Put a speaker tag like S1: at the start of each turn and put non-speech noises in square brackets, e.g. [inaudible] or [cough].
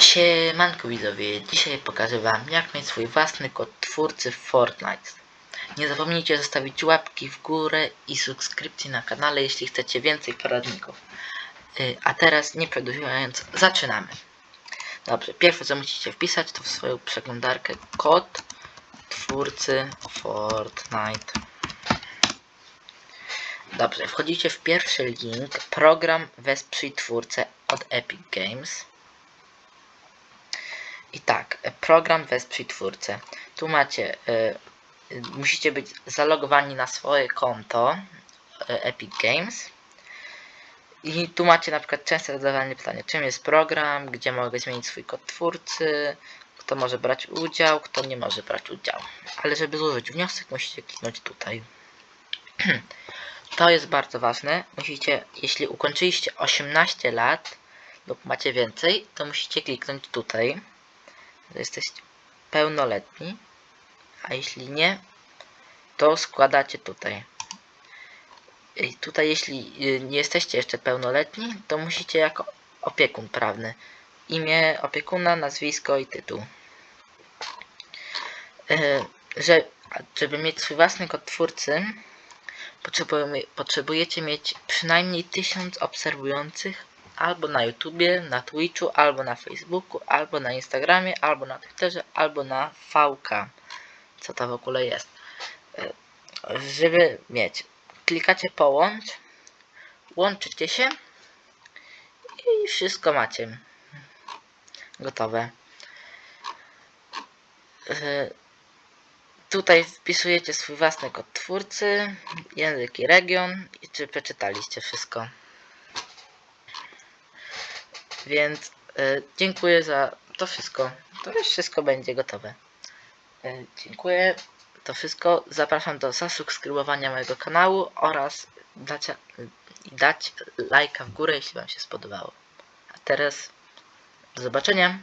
S1: Siemanko widzowie, dzisiaj pokażę wam jak mieć swój własny kod twórcy w Fortnite. Nie zapomnijcie zostawić łapki w górę i subskrypcji na kanale, jeśli chcecie więcej poradników. Y, A teraz nie przedłużając, zaczynamy. Dobrze, pierwsze co musicie wpisać to w swoją przeglądarkę kod twórcy Fortnite. Dobrze, wchodzicie w pierwszy link, program wesprzyj twórcę od Epic Games. I tak, program wesprzyj twórcę. Tu macie, e, musicie być zalogowani na swoje konto e, Epic Games. I tu macie na przykład często zadawane pytanie, czym jest program, gdzie mogę zmienić swój kod twórcy, kto może brać udział, kto nie może brać udziału. Ale żeby złożyć wniosek, musicie kliknąć tutaj. [clears throat] To jest bardzo ważne. Musicie, jeśli ukończyliście 18 lat lub macie więcej, to musicie kliknąć tutaj że jesteście pełnoletni, a jeśli nie, to składacie tutaj. I tutaj jeśli y, nie jesteście jeszcze pełnoletni, to musicie jako opiekun prawny imię opiekuna, nazwisko i tytuł. Y, Że, żeby mieć swój własny kod twórcy, potrzebujecie mieć przynajmniej 1000 obserwujących albo na YouTubie, na Twitchu, albo na Facebooku, albo na Instagramie, albo na Twitterze, albo na VK. Co to w ogóle jest? E, Żeby mieć, klikacie połącz, łączycie się i wszystko macie gotowe. E, Tutaj wpisujecie swój własny kod twórcy, język i region i czy przeczytaliście wszystko. Więc e, dziękuję za to wszystko. To już wszystko będzie gotowe. E, dziękuję. To wszystko. Zapraszam do zasubskrybowania mojego kanału oraz dać, dać lajka w górę, jeśli Wam się spodobało. A teraz do zobaczenia.